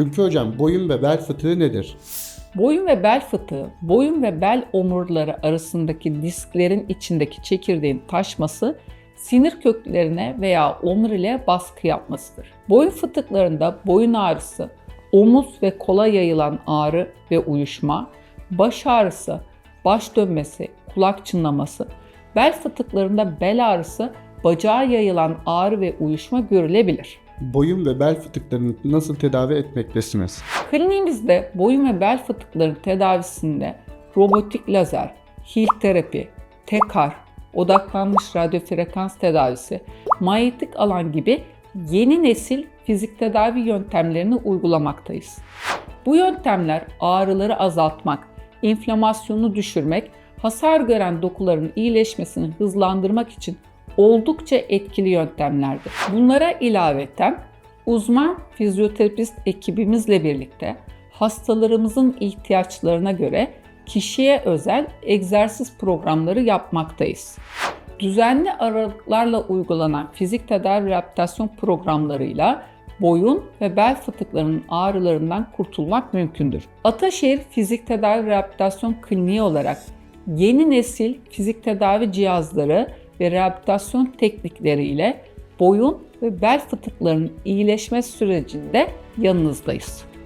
Ülke Hocam boyun ve bel fıtığı nedir? Boyun ve bel fıtığı, boyun ve bel omurları arasındaki disklerin içindeki çekirdeğin taşması, sinir köklerine veya omuriliğe baskı yapmasıdır. Boyun fıtıklarında boyun ağrısı, omuz ve kola yayılan ağrı ve uyuşma, baş ağrısı, baş dönmesi, kulak çınlaması, bel fıtıklarında bel ağrısı, bacağa yayılan ağrı ve uyuşma görülebilir. Boyun ve bel fıtıklarını nasıl tedavi etmektesiniz? Kliniğimizde boyun ve bel fıtıklarının tedavisinde robotik lazer, heal terapi, tekar, odaklanmış radyo frekans tedavisi, manyetik alan gibi yeni nesil fizik tedavi yöntemlerini uygulamaktayız. Bu yöntemler ağrıları azaltmak, inflamasyonu düşürmek, hasar gören dokuların iyileşmesini hızlandırmak için oldukça etkili yöntemlerdir. Bunlara ilaveten uzman fizyoterapist ekibimizle birlikte hastalarımızın ihtiyaçlarına göre kişiye özel egzersiz programları yapmaktayız. Düzenli aralıklarla uygulanan fizik tedavi rehabilitasyon programlarıyla boyun ve bel fıtıklarının ağrılarından kurtulmak mümkündür. Ataşehir Fizik Tedavi Rehabilitasyon Kliniği olarak yeni nesil fizik tedavi cihazları ve rehabilitasyon teknikleriyle boyun ve bel fıtıklarının iyileşme sürecinde yanınızdayız.